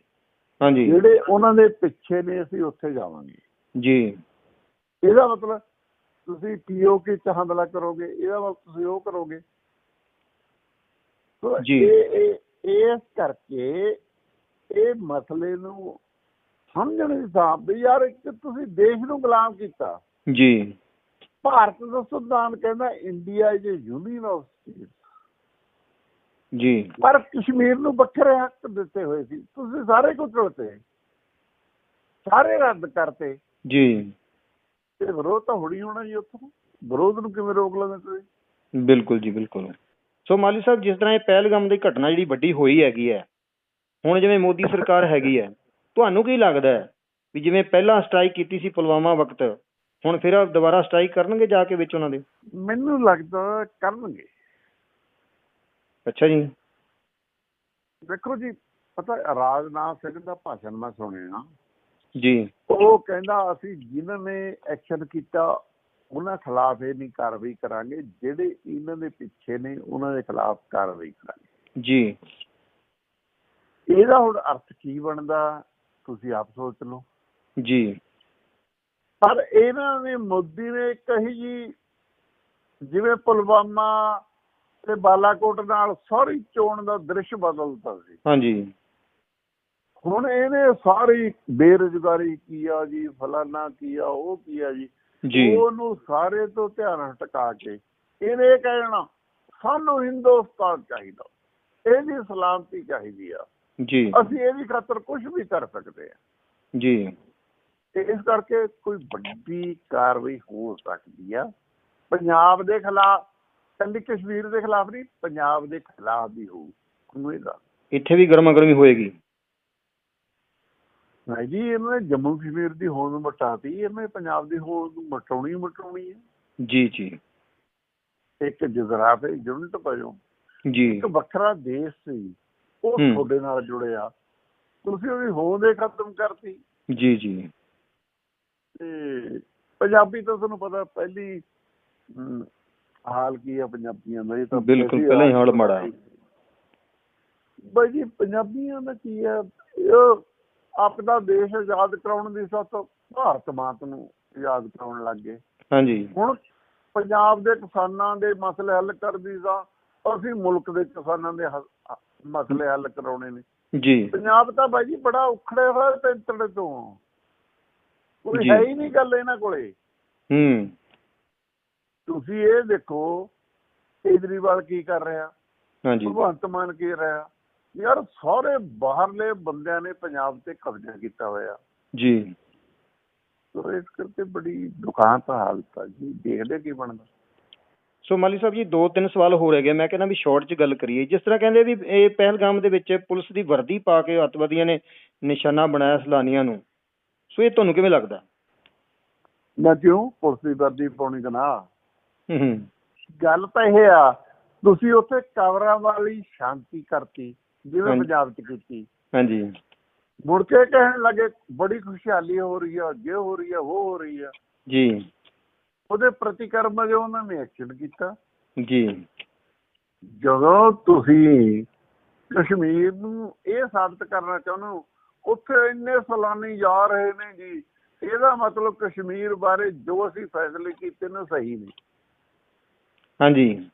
ਹਾਂਜੀ। ਜਿਹੜੇ ਉਹਨਾਂ ਦੇ ਪਿੱਛੇ ਨੇ ਅਸੀਂ ਉੱਥੇ ਜਾਵਾਂਗੇ। ਜੀ। ਇਹਦਾ ਮਤਲਬ ਤੁਸੀਂ ਪੀਓਕੇ ਚ ਹਮਲਾ ਕਰੋਗੇ ਇਹਦਾ ਮਤਲਬ ਤੁਸੀਂ ਉਹ ਕਰੋਗੇ। ਜੀ। ਇਸ ਕਰਕੇ ਇਹ ਮਸਲੇ ਨੂੰ ਸਮਝਣ ਦੀ ਥਾਂ ਵੀ ਯਾਰ ਇੱਕ ਤੁਸੀਂ ਦੇਸ਼ ਨੂੰ ਗੁਲਾਮ ਕੀਤਾ। ਜੀ। ਭਾਰਤ ਦਾ ਸੰਵਿਧਾਨ ਕਹਿੰਦਾ India is union of states ਜੀ। ਪਰ ਕਸ਼ਮੀਰ ਨੂੰ ਵੱਖਰੇ ਹੱਕ ਦਿੱਤੇ ਹੋਏ ਸੀ। ਤੁਸੀਂ ਸਾਰੇ ਕੁਝ ਚੁਣਤੇ ਸਾਰੇ ਰੱਦ ਕਰਤੇ। ਜੀ। ਤੇ ਵਿਰੋਧ ਤਾਂ ਹੋਣੀ ਹੋਣਾ ਜੀ ਉੱਥੋਂ। ਵਿਰੋਧ ਨੂੰ ਕਿਵੇਂ ਰੋਕ ਲੈਂਦੇ ਤੁਸੀਂ? ਬਿਲਕੁਲ ਜੀ ਬਿਲਕੁਲ। ਸੋ ਮਾਲੀ ਸਾਹਿਬ ਜਿਸ ਤਰ੍ਹਾਂ ਇਹ ਪਹਿਲਗਾਮ ਦੀ ਘਟਨਾ ਜਿਹੜੀ ਵੱਡੀ ਹੋਈ ਹੈਗੀ ਹੈ ਹੁਣ ਜਿਵੇਂ ਮੋਦੀ ਸਰਕਾਰ ਹੈਗੀ ਹੈ ਤੁਹਾਨੂੰ ਕੀ ਲੱਗਦਾ ਹੈ ਵੀ ਜਿਵੇਂ ਪਹਿਲਾਂ ਸਟ੍ਰਾਈਕ ਕੀਤੀ ਸੀ ਪੁਲਵਾਮਾ ਵਕਤ ਹੁਣ ਫਿਰ ਦੁਬਾਰਾ ਸਟ੍ਰਾਈਕ ਕਰਨਗੇ ਜਾ ਕੇ ਵਿੱਚ ਉਹਨਾਂ ਦੇ? ਮੈਨੂੰ ਲੱਗਦਾ ਕਰਨਗੇ। ਅੱਛਾ ਜੀ। ਦੇਖੋ ਜੀ ਪਤਾ ਰਾਜਨਾਥ ਸਿੰਘ ਦਾ ਭਾਸ਼ਣ ਮੈਂ ਸੁਣਿਆ। ਜੀ। ਉਹ ਕਹਿੰਦਾ ਅਸੀਂ ਜਿਨ੍ਹਾਂ ਨੇ ਐਕਸ਼ਨ ਕੀਤਾ ਉਹਨਾਂ ਖਿਲਾਫ ਇਹ ਨਹੀਂ ਕਾਰਵਾਈ ਕਰਾਂਗੇ। ਜਿਹੜੇ ਇਹਨਾਂ ਦੇ ਪਿੱਛੇ ਨੇ ਉਹਨਾਂ ਦੇ ਖਿਲਾਫ ਕਾਰਵਾਈ ਕਰਾਂਗੇ। ਜੀ। ਇਹਦਾ ਹੁਣ ਅਰਥ ਕੀ ਬਣਦਾ ਤੁਸੀਂ ਆਪ ਸੋਚ ਲਓ। ਜੀ। ਪਰ ਇਹਨਾਂ ਨੇ ਮੋਦੀ ਨੇ ਕਹੀ ਜੀ ਜਿਵੇਂ ਪੁਲਵਾਮਾ ਤੇ ਬਾਲਾਕੋਟ ਨਾਲ ਸਾਰੀ ਚੋਣ ਦਾ ਦ੍ਰਿਸ਼ ਬਦਲਤਾ ਸੀ। ਹਾਂਜੀ। ਹੁਣ ਇਹਨੇ ਸਾਰੀ ਬੇਰੁਜ਼ਗਾਰੀ ਕੀ ਆ ਜੀ ਫਲਾਨਾ ਕੀ ਆ ਉਹ ਕੀ ਆ ਜੀ। ਜੀ। ਉਹਨੂੰ ਸਾਰੇ ਤੋਂ ਧਿਆਨ ਹਟਕਾ ਕੇ ਇਹਨੇ ਇਹ ਕਹਿਣਾ ਸਾਨੂੰ ਹਿੰਦੁਸਤਾਨ ਚਾਹੀਦਾ। ਇਹਦੀ ਸਲਾਮਤੀ ਚਾਹੀਦੀ ਆ। ਜੀ। ਅਸੀਂ ਇਹਦੀ ਖਾਤਰ ਕੁਝ ਵੀ ਕਰ ਸਕਦੇ ਆ। ਜੀ। ਤੇ ਇਸ ਕਰਕੇ ਕੋਈ ਵੱਡੀ ਕਾਰਵਾਈ ਹੋ ਸਕਦੀ ਆ। ਪੰਜਾਬ ਦੇ ਖਿਲਾਫ ਕੱਲੀ ਕਸ਼ਮੀਰ ਦੇ ਖਿਲਾਫ ਨਹੀਂ ਪੰਜਾਬ ਦੇ ਖਿਲਾਫ ਵੀ ਹੋਊ। ਇਹਦਾ ਇੱਥੇ ਵੀ ਗਰਮਾ ਗਰਮੀ ਹੋਏਗੀ। ਨਹੀਂ ਜੀ ਇਹਨਾਂ ਨੇ ਜੰਮੂ ਕਸ਼ਮੀਰ ਦੀ ਹੋਂਦ ਮਟਾਤੀ ਇਹਨੇ ਪੰਜਾਬ ਦੀ ਹੋਂਦ ਮਟਾਉਣੀ ਹੀ ਮਟਾਉਣੀ ਹੈ। ਜੀ ਜੀ। ਇੱਕ ਜਜ਼ਰਾਫ ਯੂਨਿਟ ਪਜੋ ਜੀ। ਇੱਕ ਵੱਖਰਾ ਦੇਸ਼ ਸੀ ਉਹ ਹੂੰ। ਤੁਹਾਡੇ ਨਾਲ ਜੁੜਿਆ। ਤੁਸੀਂ ਉਹਦੀ ਹੋਂਦ ਹੀ ਖਤਮ ਕਰਤੀ। ਜੀ ਜੀ। ਤੇ ਪੰਜਾਬੀ ਤਾਂ ਤੁਹਾਨੂੰ ਪਤਾ ਪਹਿਲੀ ਹਾਲ ਕੀ ਆ ਪੰਜਾਬੀਆਂ ਦਾ ਇਹ ਤਾਂ ਬਿਲਕੁਲ, ਪਹਿਲੀ ਹੀ ਹਾਲ ਮਾੜਾ। ਹੈ। ਬਾਈ ਜੀ ਪੰਜਾਬੀਆਂ ਦਾ ਕੀ ਹੈ ਇਹ ਆਪਣਾ ਦੇਸ਼ ਆਜ਼ਾਦ ਕਰਾਉਣ ਦੀ ਸੱਤ ਭਾਰਤ ਮਾਤ ਨੂੰ ਆਜ਼ਾਦ ਕਰਾਉਣ ਲੱਗ ਗਏ। ਹਾਂਜੀ। ਹੁਣ ਪੰਜਾਬ ਦੇ ਕਿਸਾਨਾਂ ਦੇ ਮਸਲੇ ਹੱਲ ਕਰਦੀ ਸਾਂ ਅਸੀਂ ਮੁਲਕ ਦੇ ਕਿਸਾਨਾਂ ਦੇ ਮਸਲੇ ਹੱਲ ਕਰਾਉਣੇ ਨੇ। ਜੀ। ਪੰਜਾਬ ਤਾਂ ਬਾਈ ਜੀ ਬੜਾ ਉਖੜੇ ਹੋਇਆ ਤੰਤੜੇ ਤੋਂ ਕੋਈ। ਹੈ ਹੀ ਨਹੀਂ ਗੱਲ ਇਹਨਾਂ ਕੋਲੇ। ਹੂੰ। ਤੁਸੀਂ ਇਹ ਦੇਖੋ ਕੇਜਰੀਵਾਲ ਕੀ ਕਰ ਰਿਹਾ। ਹਾਂਜੀ। ਭਗਵੰਤ ਮਾਨ ਕੀ ਰਿਹਾ। ਯਾਰ ਸਾਰੇ ਬਾਹਰਲੇ ਬੰਦਿਆਂ ਨੇ ਪੰਜਾਬ ਤੇ ਕਬਜ਼ਾ ਕੀਤਾ ਹੋਇਆ। ਜੀ। ਸੋ ਇਸ ਕਰਕੇ ਬੜੀ ਦੁਕਾਨ ਹਾਲਤ ਆ ਜੀ। ਦੇਖਦੇ ਕੀ ਬਣਦਾ। ਸੋ ਮਾਲੀ ਸਾਹਿਬ ਜੀ ਦੋ ਤਿੰਨ ਸਵਾਲ ਹੋ ਰਹਿ ਗਏ ਮੈਂ ਕਹਿੰਦਾ ਵੀ ਸ਼ਾਰਟ 'ਚ ਗੱਲ ਕਰੀਏ। ਜਿਸ ਤਰ੍ਹਾਂ ਕਹਿੰਦੇ ਵੀ ਇਹ ਪਹਿਲਗਾਮ ਦੇ ਵਿੱਚ ਪੁਲਿਸ ਦੀ ਵਰਦੀ ਪਾ ਕੇ ਅੱਤਵਾਦੀਆਂ ਨੇ ਨਿਸ਼ਾਨਾ ਬਣਾਇਆ ਸੈਲਾਨੀਆਂ ਨੂੰ। ਸੋ ਇਹ ਤੁਹਾਨੂੰ ਕਿਵੇਂ ਲੱਗਦਾ? ਨਾ ਕਿਉਂ? ਪੁਲਿਸ ਦੀ ਵਰਦੀ ਪਾਉਣੀ ਕਨਾ ਹੂੰ ਹੂੰ। ਗੱਲ ਤਾਂ ਇਹ ਆ ਤੁਸੀਂ ਉੱਥੇ ਕਵਰਾਂ ਵਾਲੀ ਸ਼ਾਂਤੀ ਕਰਤੀ। ਜਿਵੇਂ ਹਾਂਜੀ। ਪੰਜਾਬ 'ਚ ਕੀਤੀ। ਹਾਂਜੀ। ਮੁੜ ਕੇ ਕਹਿਣ ਲੱਗੇ ਬੜੀ ਖੁਸ਼ਹਾਲੀ ਹੋ ਰਹੀ ਆ ਅੱਗੇ ਹੋ ਰਹੀ ਆ ਉਹ ਹੋ ਰਹੀ ਆ। ਜੀ। ਉਹਦੇ ਪ੍ਰਤੀਕਰਮ ਜੋ ਉਹਨਾਂ ਨੇ ਐਕਸ਼ਨ ਕੀਤਾ। ਜੀ। ਜਦੋਂ ਤੁਸੀਂ ਕਸ਼ਮੀਰ ਨੂੰ ਇਹ ਸਾਬਤ ਕਰਨਾ ਚਾਹੁੰਦੇ ਹੋ ਉੱਥੇ ਇੰਨੇ ਸੈਲਾਨੀ ਜਾ ਰਹੇ ਨੇ ਜੀ। ਇਹਦਾ ਮਤਲਬ ਕਸ਼ਮੀਰ ਬਾਰੇ ਜੋ ਅਸੀਂ ਫੈਸਲੇ ਕੀਤੇ ਨੇ ਸਹੀ ਨੇ। ਹਾਂਜੀ।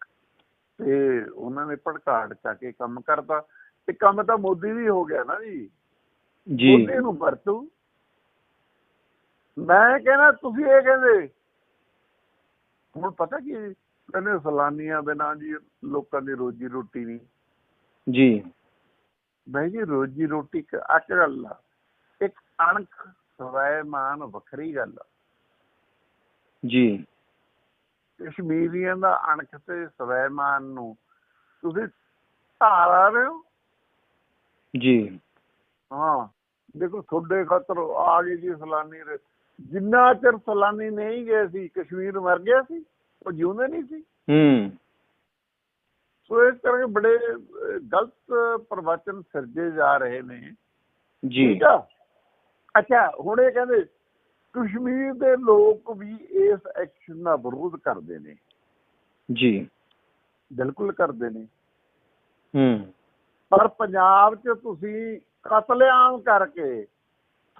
ਤੇ ਉਹਨਾਂ ਨੇ ਭੜਕਾੜ ਚਾ ਕੇ ਕੰਮ ਕਰਤਾ। ਤੇ ਕੰਮ ਤਾਂ ਮੋਦੀ ਵੀ ਹੋ ਗਿਆ ਨਾ ਜੀ। ਜੀ। ਮੋਦੀ ਨੂੰ ਵਰਤੂ। ਮੈਂ ਕਹਿੰਦਾ ਤੁਸੀਂ ਇਹ ਕਹਿੰਦੇ ਹੁਣ ਪਤਾ ਕੀ? ਕਹਿੰਦੇ ਸੈਲਾਨੀਆਂ ਦੇ ਨਾਂ ਜੀ ਲੋਕਾਂ ਦੀ ਰੋਜੀ ਰੋਟੀ ਨਹੀਂ ਜੀ। ਬਈ ਜੀ ਰੋਜੀ ਰੋਟੀ ਇੱਕ ਗੱਲ ਆ। ਇੱਕ ਅਣਖ ਸਵੈਮਾਨ ਵੱਖਰੀ ਗੱਲ ਆ। ਜੀ। ਕਸ਼ਮੀਰੀਆਂ ਦਾ ਅਣਖ ਤੇ ਸਵੈਮਾਨ ਨੂੰ ਤੁਸੀਂ ਧਾਰ ਰਹੇ ਹੋ? ਜੀ। ਹਾਂ ਦੇਖੋ ਤੁਹਾਡੇ ਖਾਤਰ ਆ ਗਏ ਜੀ ਸਲਾਨੀ ਜਿੰਨਾ ਚਿਰ ਸਲਾਨੀ ਨਹੀਂ ਗਏ ਸੀ ਕਸ਼ਮੀਰ ਮਰ ਗਿਆ ਸੀ ਉਹ ਜਿਉਂਦੇ ਨਹੀਂ ਸੀ। ਹੂੰ। ਸੋ ਇਸ ਕਰਕੇ ਬੜੇ ਅਹ, ਗਲਤ ਪ੍ਰਵਚਨ ਸਿਰਜੇ ਜਾ ਰਹੇ ਨੇ। ਜੀ। ਠੀਕ ਆ? ਅੱਛਾ ਹੁਣ ਇਹ ਕਹਿੰਦੇ ਕਸ਼ਮੀਰ ਦੇ ਲੋਕ ਵੀ ਇਸ ਐਕਸ਼ਨ ਦਾ ਵਿਰੋਧ ਕਰਦੇ ਨੇ। ਜੀ। ਬਿਲਕੁਲ ਕਰਦੇ ਨੇ। ਹੂੰ। ਪਰ ਪੰਜਾਬ 'ਚ ਤੁਸੀਂ ਕਤਲੇਆਮ ਕਰਕੇ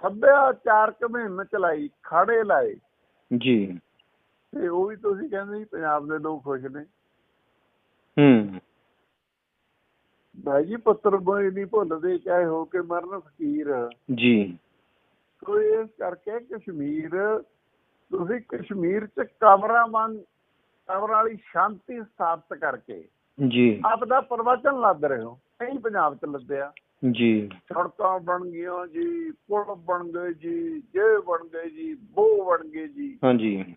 ਸੱਭਿਆਚਾਰਕ ਮੁਹਿੰਮ ਚਲਾਈ ਖਾੜੇ ਲਾਏ। ਜੀ। ਤੇ ਉਹ ਵੀ ਤੁਸੀਂ ਕਹਿੰਦੇ ਜੀ ਪੰਜਾਬ ਦੇ ਲੋਕ ਖੁਸ਼ ਨੇ। ਹੂੰ। ਭਾਈ ਜੀ ਪੁੱਤਰ ਬੋਏ ਨਹੀਂ ਭੁੱਲਦੇ ਚਾਹੇ ਹੋ ਕੇ ਮਰਨ ਫਕੀਰ। ਜੀ। ਸੋ ਇਸ ਕਰਕੇ ਕਸ਼ਮੀਰ ਤੁਸੀਂ ਕਸ਼ਮੀਰ 'ਚ ਕਬਰਾਂ ਵਾਂਗ ਕਬਰਾਂ ਵਾਲੀ ਸ਼ਾਂਤੀ ਸਥਾਪਿਤ ਕਰਕੇ ਜੀ। ਆਪ ਦਾ ਪ੍ਰਵਚਨ ਲੱਦ ਰਹੇ ਹੋ। ਨਹੀਂ ਪੰਜਾਬ 'ਚ ਲੱਦਿਆ ਜੀ। ਸੜਕਾਂ ਬਣ ਗਈਆਂ ਜੀ ਪੁਲ ਬਣ ਗਏ ਜੀ ਜੇ ਬਣ ਗਏ ਜੀ ਉਹ ਬਣ ਗਏ ਜੀ। ਹਾਂਜੀ।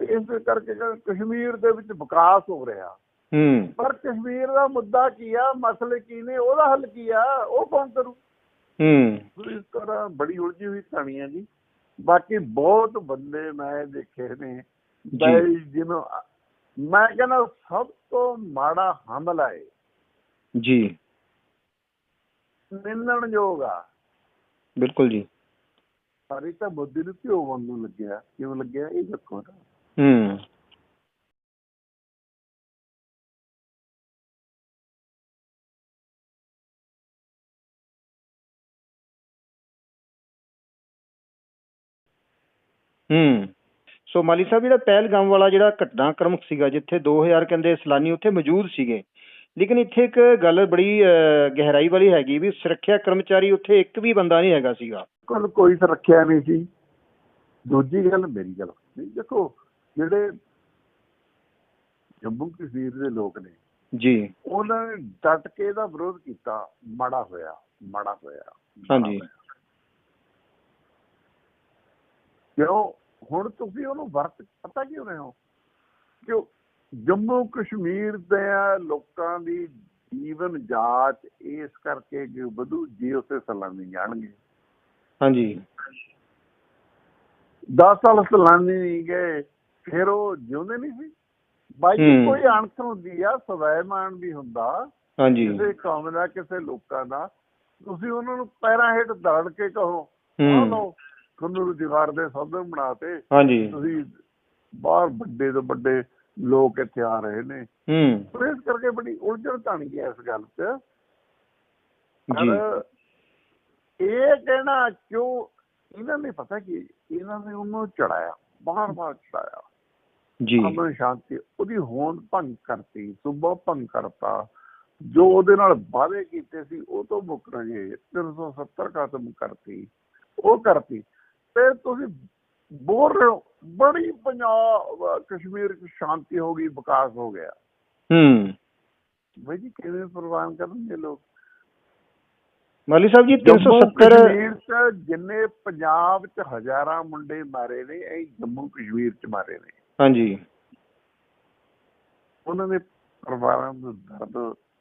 ਇਸ ਕਰਕੇ ਕਸ਼ਮੀਰ ਦੇ ਵਿੱਚ ਵਿਕਾਸ ਹੋ ਰਿਹਾ। ਹੂੰ। ਪਰ ਕਸ਼ਮੀਰ ਦਾ ਮੁੱਦਾ ਕੀ ਆ? ਮਸਲੇ ਕੀ ਨੇ? ਉਹਦਾ ਹੱਲ ਕੀ ਆ? ਉਹ ਕੌਣ ਕਰੂ? ਹੂੰ। ਇਸ ਤਰ੍ਹਾਂ ਬੜੀ ਉਲਝੀ ਹੋਈ ਕਹਾਣੀ ਹੈ ਜੀ। ਬਾਕੀ ਬਹੁਤ ਬੰਦੇ ਮੈਂ ਦੇਖੇ ਨੇ। ਜਿਹਨੂੰ ਮੈਂ ਕਹਿੰਦਾ ਸਭ ਤੋਂ ਮਾੜਾ ਹਮਲਾ ਹੈ ਜੀ। ਨਿੰਦਣਯੋਗ ਆ। ਬਿਲਕੁਲ ਜੀ। ਇਹ ਤਾਂ ਮੋਦੀ ਨੂੰ ਕਿਉਂ ਵਾਂਗੂ ਲੱਗਿਆ। ਕਿਉਂ ਲੱਗਿਆ? ਇਹ ਦੇਖੋ ਹੂੰ। ਹੂੰ। ਸੋ ਮਾਲੀ ਸਾਹਿਬ ਜਿਹੜਾ ਪਹਿਲਗਾਮ ਵਾਲਾ ਜਿਹੜਾ ਘਟਨਾਕ੍ਰਮ ਸੀਗਾ ਜਿੱਥੇ 2000 ਕਹਿੰਦੇ ਸੈਲਾਨੀ ਉੱਥੇ ਮੌਜੂਦ ਸੀਗੇ ਲੇਕਿਨ ਇੱਥੇ ਇੱਕ ਗੱਲ ਬੜੀ ਅਹ, ਗਹਿਰਾਈ ਵਾਲੀ ਹੈਗੀ ਵੀ ਸੁਰੱਖਿਆ ਕਰਮਚਾਰੀ ਉੱਥੇ ਇੱਕ ਵੀ ਬੰਦਾ ਨਹੀਂ ਹੈਗਾ ਸੀਗਾ। ਕੋਲ ਕੋਈ ਸੁਰੱਖਿਆ ਨਹੀਂ ਸੀ। ਦੂਜੀ ਗੱਲ ਮੇਰੀ ਗੱਲ ਨਹੀਂ ਦੇਖੋ ਜਿਹੜੇ ਜੰਮੂ ਕਸ਼ਮੀਰ ਦੇ ਲੋਕ ਨੇ ਜੀ। ਉਹਨਾਂ ਨੇ ਡਟ ਕੇ ਇਹਦਾ ਵਿਰੋਧ ਕੀਤਾ। ਮਾੜਾ ਹੋਇਆ ਮਾੜਾ ਹੋਇਆ ਮਾੜਾ ਹਾਂਜੀ। ਹੋਇਆ। ਕਿਉਂ? ਹੁਣ ਤੁਸੀਂ ਉਹਨੂੰ ਵਰਤ ਪਤਾ ਕਿਉਂ ਰਹੇ ਹੋ? ਕਿਉਂ? ਜੰਮੂ ਕਸ਼ਮੀਰ ਦੇ ਲੋਕਾਂ ਦੀ ਜੀਵਨ ਜਾਂਚ ਇਸ ਕਰਕੇ ਕਿ ਵਧੂ ਜੇ ਉਸੇ ਸਲਾਮੀ ਜਾਣਗੇ। ਹਾਂਜੀ। 10 ਸਾਲ ਸਲਾਨੀ ਨਹੀਂ ਗਏ ਫਿਰ ਉਹ ਜਿਉਂਦੇ ਨਹੀਂ ਸੀ। ਬਾਈ। ਕੋਈ ਅਣਖ ਹੁੰਦੀ ਆ ਸਵੈਮਾਨ ਵੀ ਹੁੰਦਾ ਹਾਂਜੀ। ਕਿਸੇ ਕੌਮ ਦਾ ਕਿਸੇ ਲੋਕਾਂ ਦਾ। ਤੁਸੀਂ ਉਹਨਾਂ ਨੂੰ ਪੈਰਾਂ ਹੇਠ ਦੜ ਕੇ ਕਹੋ ਲਓ ਤੁਹਾਨੂੰ ਰੁਜ਼ਗਾਰ ਦੇ ਸਾਧਨ ਬਣਾਤੇ। ਹਾਂਜੀ। ਤੁਸੀਂ ਬਾਹਰ ਵੱਡੇ ਤੋਂ ਵੱਡੇ ਲੋਕ ਇੱਥੇ ਆ ਰਹੇ ਨੇ। ਹੂੰ। ਇਸ ਕਰਕੇ ਬੜੀ ਉਲਝਣ ਤਾਣੀ ਹੈ ਇਸ ਗੱਲ 'ਚ। ਜੀ। ਇਹ ਕਹਿਣਾ ਕਿਉਂ ਇਹਨਾਂ ਨੇ ਪਤਾ ਕੀ ਇਹਨਾਂ ਨੇ ਉਹਨੂੰ ਚੜਾਇਆ ਬਾਰ ਬਾਰ ਚੜਾਇਆ। ਜੀ। ਅਮਨ ਸ਼ਾਂਤੀ ਉਹਦੀ ਹੋਂਦ ਭੰਗ ਕਰਤੀ ਸੁਬਾ ਭੰਗ ਕਰਤਾ। ਜੋ ਉਹਦੇ ਨਾਲ ਵਾਅਦੇ ਕੀਤੇ ਸੀ ਉਹ ਤੋਂ ਮੁੱਕਰ ਗਏ 370 ਖਤਮ ਕਰਤੀ। ਉਹ ਕਰਤੀ। ਤੇ ਤੁਸੀਂ ਬੋਲ ਰਹੇ ਹੋ ਬੜੀ ਪੰਜਾਬ ਕਸ਼ਮੀਰ ਚ ਸ਼ਾਂਤੀ ਹੋ ਗਈ ਵਿਕਾਸ ਹੋ ਗਿਆ। ਹੂੰ। ਬਈ ਜੀ ਕਿਵੇਂ ਪ੍ਰਵਾਨ ਕਰਨਗੇ ਲੋਕ? ਮਾਲੀ ਸਾਹਿਬ ਜੀ ਜੰਮੂ 370 ਕਸ਼ਮੀਰ ਚ ਜਿੰਨੇ ਪੰਜਾਬ ਚ ਹਜ਼ਾਰਾਂ ਮੁੰਡੇ ਮਾਰੇ ਨੇ ਇਹ ਜੰਮੂ ਕਸ਼ਮੀਰ ਚ ਮਾਰੇ ਨੇ। ਹਾਂਜੀ। ਉਹਨਾਂ ਦੇ ਪਰਿਵਾਰਾਂ ਦਾ ਦਰਦ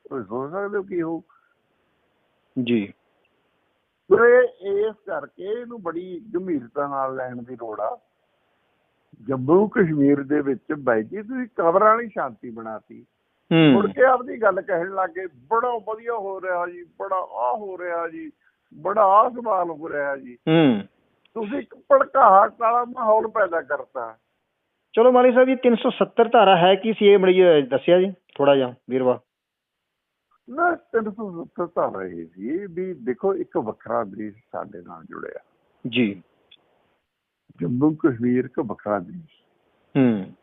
ਤੁਸੀਂ ਸੋਚ ਸਕਦੇ ਹੋ ਕੀ ਹੋ ਜੀ। ਤੇ ਇਸ ਕਰਕੇ ਇਹਨੂੰ ਬੜੀ ਗੰਭੀਰਤਾ ਨਾਲ ਲੈਣ ਦੀ ਲੋੜ ਆ। ਜੰਮੂ ਕਸ਼ਮੀਰ ਦੇ ਵਿੱਚ ਬਾਈ ਜੀ ਤੁਸੀਂ ਕਬਰਾਂ ਵਾਲੀ ਸ਼ਾਂਤੀ ਬਣਾਤੀ। ਮੁੜ ਕੇ ਆਪਦੀ ਗੱਲ ਕਹਿਣ ਲੱਗੇ ਬੜਾ ਵਧੀਆ ਹੋ ਰਿਹਾ ਜੀ ਬੜਾ ਆ ਹੋ ਰਿਹਾ ਜੀ ਬੜਾ ਆ ਸਵਾਲ ਹੋ ਰਿਹਾ ਜੀ। ਤੁਸੀਂ ਇੱਕ ਭੜਕਾ ਕਾਲਾ ਮਾਹੌਲ ਪੈਦਾ ਕਰਤਾ। ਚਲੋ ਮਾਲੀ ਸਾਹਿਬ ਜੀ 370 ਧਾਰਾ ਹੈ ਕੀ ਸੀ ਇਹ ਅਹ, ਦੱਸਿਆ ਜੀ ਥੋੜਾ ਜਿਹਾ ਵੀਰਵਾ ਨਾ 370 ਤਾਂ ਰਹੇ ਸੀ ਵੀ ਦੇਖੋ ਇੱਕ ਵੱਖਰਾ ਦੇਸ਼ ਸਾਡੇ ਨਾਲ ਜੁੜਿਆ। ਜੀ। ਜੰਮੂ ਕਸ਼ਮੀਰ ਇੱਕ ਵੱਖਰਾ ਦੇਸ਼। ਹੂੰ।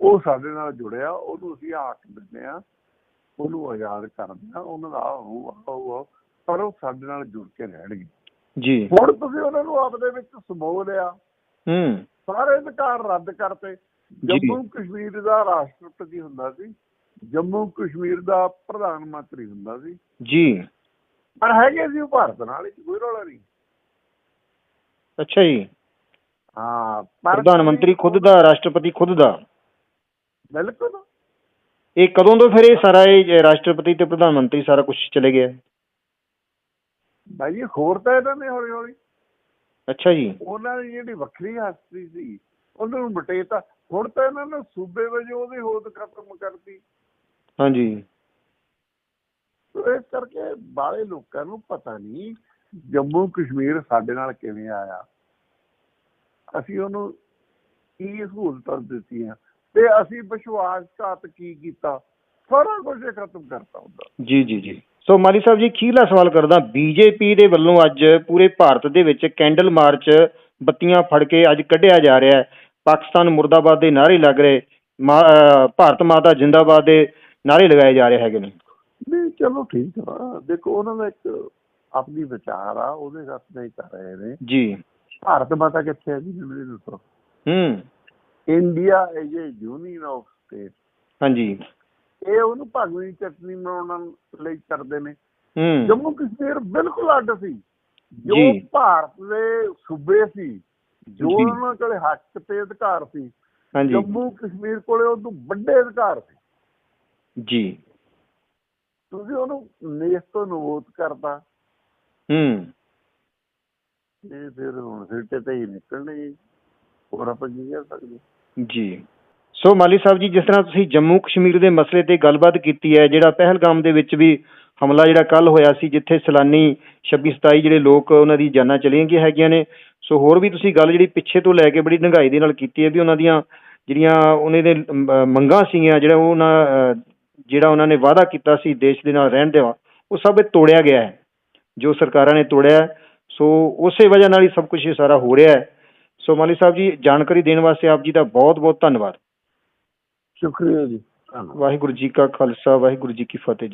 ਉਹ ਸਾਡੇ ਨਾਲ ਜੁੜਿਆ ਉਹਨੂੰ ਅਸੀਂ ਹੱਕ ਦਿੰਦੇ ਆ ਉਹਨੂੰ ਆਜ਼ਾਦ ਕਰਦੇ ਆ ਉਹਨਾਂ ਦਾ ਉਹ ਪਰ ਉਹ ਸਾਡੇ ਨਾਲ ਜੁੜ ਕੇ ਰਹਿਣਗੇ। ਜੀ। ਹੁਣ ਤੁਸੀਂ ਉਹਨਾਂ ਨੂੰ ਆਪਦੇ ਵਿੱਚ ਸਮੋ ਲਿਆ। ਹੂੰ। ਸਾਰੇ ਅਧਿਕਾਰ ਰੱਦ ਕਰਤੇ। ਜੰਮੂ ਕਸ਼ਮੀਰ ਦਾ ਰਾਸ਼ਟਰਪਤੀ ਹੁੰਦਾ ਸੀ। ਜੰਮੂ ਕਸ਼ਮੀਰ ਦਾ ਪ੍ਰਧਾਨ ਮੰਤਰੀ ਹੁੰਦਾ ਸੀ। ਜੀ। ਪਰ ਹੈਗੇ ਸੀ ਉਹ ਭਾਰਤ ਨਾਲ ਹੀ ਕੋਈ ਰੌਲਾ ਨਹੀਂ। ਅੱਛਾ ਜੀ। ਹਾਂ ਪਰ ਪ੍ਰਧਾਨ ਮੰਤਰੀ ਖੁਦ ਦਾ ਰਾਸ਼ਟਰਪਤੀ ਖੁਦ ਦਾ। ਬਿਲਕੁਲ। ਇਹ ਕਦੋਂ ਤੋਂ ਫਿਰ ਇਹ ਸਾਰਾ ਇਹ ਰਾਸ਼ਟਰਪਤੀ ਤੇ ਪ੍ਰਧਾਨ ਮੰਤਰੀ ਸਾਰਾ ਕੁਝ ਚਲੇ ਗਿਆ? ਭਾਈ ਜੀ ਹੋਰ ਤਾਂ ਇਹਨਾਂ ਨੇ ਹੌਲੀ ਹੌਲੀ ਅੱਛਾ ਜੀ। ਉਹਨਾਂ ਦੀ ਜਿਹੜੀ ਵੱਖਰੀ ਹਸਤੀ ਸੀ ਉਹਨਾਂ ਨੂੰ ਬਟੇਤਾ ਹੁਣ ਤਾਂ ਇਹਨਾਂ ਨੇ ਸੂਬੇ ਵਜੋਂ ਉਹਦੀ ਹੋਂਦ ਖਤਮ ਕਰਤੀ। ਹਾਂਜੀ। ਇਸ ਕਰਕੇ ਬਾਹਲੇ ਲੋਕਾਂ ਨੂੰ ਪਤਾ ਨਹੀਂ ਜੰਮੂ ਕਸ਼ਮੀਰ ਸਾਡੇ ਨਾਲ ਕਿਵੇਂ ਆਇਆ। ਅਸੀਂ ਉਹਨੂੰ ਕੀ ਸਹੂਲਤਾਂ ਦਿੱਤੀਆਂ ਤੇ ਅਸੀਂ ਵਿਸ਼ਵਾਸਘਾਤ ਕੀ ਕੀਤਾ? ਸਾਰਾ ਕੁਝ ਖਤਮ ਕਰਤਾ ਹੁੰਦਾ ਜੀ ਜੀ ਜੀ। ਸੋ ਮਾਲੀ ਸਾਹਿਬ ਜੀ ਖੀਲਾ ਸਵਾਲ ਕਰਦਾ ਬੀਜੇਪੀ ਦੇ ਵੱਲੋਂ ਅੱਜ ਪੂਰੇ ਭਾਰਤ ਦੇ ਵਿੱਚ ਕੈਂਡਲ ਮਾਰਚ ਬੱਤੀਆਂ ਫੜ ਕੇ ਅੱਜ ਕੱਢਿਆ ਜਾ ਰਿਹਾ ਹੈ। ਪਾਕਿਸਤਾਨ ਮੁਰਦਾਬਾਦ ਦੇ ਨਾਰੇ ਲੱਗ ਰਹੇ। ਭਾਰਤ ਮਾਤਾ ਜਿੰਦਾਬਾਦ ਦੇ ਨਾਰੇ ਲਗਾਏ ਜਾ ਰਹੇ ਹੈਗੇ ਨੇ। ਨਹੀਂ ਚਲੋ ਠੀਕ ਆ। ਦੇਖੋ ਉਹਨਾਂ ਦਾ ਇੱਕ ਆਪਣੀ ਵਿਚਾਰ ਆ ਉਹਦੇ ਹੱਥ ਨਹੀਂ ਕਰ ਰਹੇ ਨੇ। ਜੀ। ਭਾਰਤ ਮਾਤਾ ਕਿੱਥੇ ਹੈ ਜੀ ਮੈਨੂੰ ਦੱਸੋ। ਹੂੰ। India is a union of state ਹਾਂਜੀ। ਇਹ ਉਹਨੂੰ ਭਗਵੀ ਚਟਨੀ ਬਣਾਉਣ ਲਈ ਕਰਦੇ ਨੇ। ਹੂੰ। ਜੰਮੂ ਕਸ਼ਮੀਰ ਬਿਲਕੁਲ ਅੱਡ ਸੀ। ਜੋ। ਭਾਰਤ ਦੇ ਸੂਬੇ ਸੀ ਜੋ ਜੀ। ਉਹਨਾਂ ਕੋਲੇ ਹੱਕ ਤੇ ਅਧਿਕਾਰ ਸੀ। ਹਾਂਜੀ। ਜੰਮੂ ਕਸ਼ਮੀਰ ਕੋਲੇ ਉਹ ਤੋਂ ਵੱਡੇ ਅਧਿਕਾਰ ਸੀ। ਜੀ। ਤੁਸੀਂ ਉਹਨੂੰ ਨੇਸ ਤੋਂ ਨਵੋਤ ਕਰਤਾ। ਹੂੰ। ਇਹ ਫਿਰ ਹੁਣ ਸਿੱਟੇ ਤੇ ਹੀ ਨਿਕਲਣੇ ਹੋਰ ਆਪਾਂ ਕੀ ਕਹਿ ਸਕਦੇ? ਜੀ। ਸੋ ਮਾਲੀ ਸਾਹਿਬ ਜੀ ਜਿਸ ਤਰ੍ਹਾਂ ਤੁਸੀਂ ਜੰਮੂ ਕਸ਼ਮੀਰ ਦੇ ਮਸਲੇ ਤੇ ਗੱਲਬਾਤ ਕੀਤੀ ਹੈ ਜਿਹੜਾ ਪਹਿਲਗਾਮ ਦੇ ਵਿੱਚ ਵੀ ਹਮਲਾ ਜਿਹੜਾ ਕੱਲ ਹੋਇਆ ਸੀ ਜਿੱਥੇ ਸਲਾਨੀ 26 27 ਜਿਹੜੇ ਲੋਕ ਉਹਨਾਂ ਦੀ ਜਾਨਾਂ ਚਲੀਆਂ ਗਈਆਂ ਹੈਗੀਆਂ ਨੇ। ਸੋ ਹੋਰ ਵੀ ਤੁਸੀਂ ਗੱਲ ਜਿਹੜੀ ਪਿੱਛੇ ਤੋਂ ਲੈ ਕੇ ਬੜੀ ਡੂੰਘਾਈ ਦੇ ਨਾਲ ਕੀਤੀ ਹੈ ਵੀ ਉਹਨਾਂ ਦੀਆਂ ਜਿਹੜੀਆਂ ਉਹਨੇ ਦੇ ਮੰਗਾਂ ਸੀਗੀਆਂ ਜਿਹੜਾ ਉਹਨਾਂ ਜਿਹੜਾ ਉਹਨਾਂ ਨੇ ਵਾਅਦਾ ਕੀਤਾ ਸੀ ਦੇਸ਼ ਦੇ ਨਾਲ ਰਹਿਣ ਦੇ ਉਹ ਸਭ ਇਹ ਤੋੜਿਆ ਗਿਆ ਹੈ। ਜੋ ਸਰਕਾਰਾਂ ਨੇ ਤੋੜਿਆ ਹੈ। ਸੋ ਉਸੇ ਵਜ੍ਹਾ ਨਾਲ ਹੀ ਸਭ ਕੁਝ ਇਹ ਸਾਰਾ ਹੋ ਰਿਹਾ ਹੈ। ਸੋ ਮਾਲੀ ਸਾਹਿਬ ਜੀ ਜਾਣਕਾਰੀ ਦੇਣ ਵਾਸਤੇ ਆਪ ਜੀ ਦਾ ਬਹੁਤ ਬਹੁਤ ਧੰਨਵਾਦ। ਸ਼ੁਕਰੀਆ ਜੀ। ਵਾਹਿਗੁਰੂ ਜੀ ਕਾ ਖਾਲਸਾ ਵਾਹਿਗੁਰੂ ਜੀ ਕੀ ਫਤਿਹ